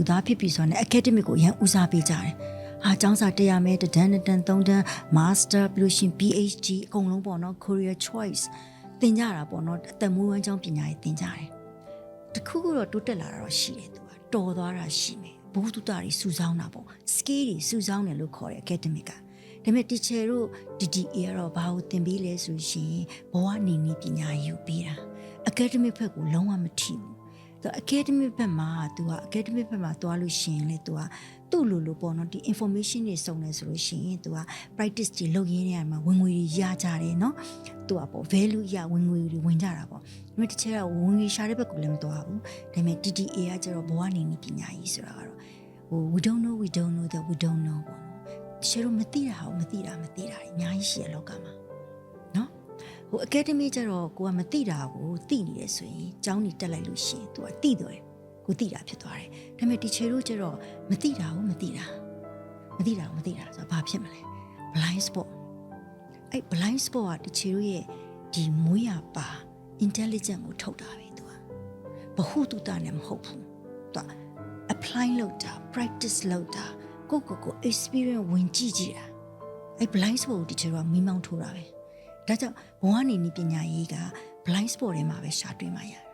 လူသားဖြစ်ပြီဆိုတော့ academic ကိုအရင်ဦးစားပေးကြတယ်ဟာကျောင်းစာတက်ရမယ်တဒန်းတစ်တန်းသုံးတန်း master ပြီးလို့ရှရင် PhD အကုန်လုံးပေါ့နော် career choice သင်ကြတာပေါ့နော်အသက်မွေးဝမ်းကျောင်းပညာရေးသင်ကြတယ်တခုခုတော့တိုးတက်လာတာတော့ရှိတယ်သူကတော်သွားတာရှိမယ်ဘုသူတ္တတွေစုဆောင်းတာပေါ့ skill တွေစုဆောင်းတယ်လို့ခေါ်တယ် academic ကဒါပေမဲ့ teacher တို့ DDA ကတော့ဘာကိုသင်ပေးလဲဆိုရှင်ဘဝနေနေပညာရေးကိုပေးတာ academic ဘက်ကိုလုံးဝမထိဘူး သူ academic ဘက်မှာ तू က academic ဘက်မှာသွားလို့ရှိရင်လေ तू ကသူ့လိုလိုပေါ့နော်ဒီ information တွေစုံနေဆိုလို့ရှိရင် तू က practice တွေလုပ်ရင်းနေရမှာဝင်ငွေတွေရကြတယ်နော် तू ကပေါ့ value ရဝင်ငွေတွေဝင်ကြတာပေါ့ဒါပေမဲ့တစ်ချက်ကဝင်ငွေရှာတဲ့ဘက်ကလည်းမသွားဘူးဒါပေမဲ့ TTA ကကျတော့ဘဝနေနေပညာကြီးဆိုတာကတော့ဟို we don't know we don't know that we don't know ပေါ့နော်တချို့တော့မသိတာဟောမသိတာမသိတာအများကြီးရှိရလောကမှာ ဟို academy ကျတော့ကိုကမသိတာကိုသိနေတယ်ဆိုရင်ကျောင်းနေတက်လိုက်လို့ရှိရင် तू ကသိတယ်ကိုသိတာဖြစ်သွားတယ်ဒါပေမဲ့ teacher တို့ကျတော့မသိတာကိုမသိတာမသိတာကိုမသိတာဆိုတော့ဘာဖြစ်မလဲ blind spot အဲ့ blind spot က teacher တို့ရဲ့ဒီမွေးရပါ intelligent ကိုထုတ်တာပဲ तू ကဘဟုတုတနဲ့မဟုတ်ဘူး तू က apply လုပ်တာ practice လုပ်တာကိုယ့်ကိုယ်ကို experience ဝင်ကြည့်ကြည့်တာအဲ့ blind spot ကို teacher တို့ကမိမောင်းထိုးတာပဲ ဒါကြောင့်ဘဝနေနည်းပညာရေးက blind spot ထဲမှာပဲရှာတွေ့မှရတယ်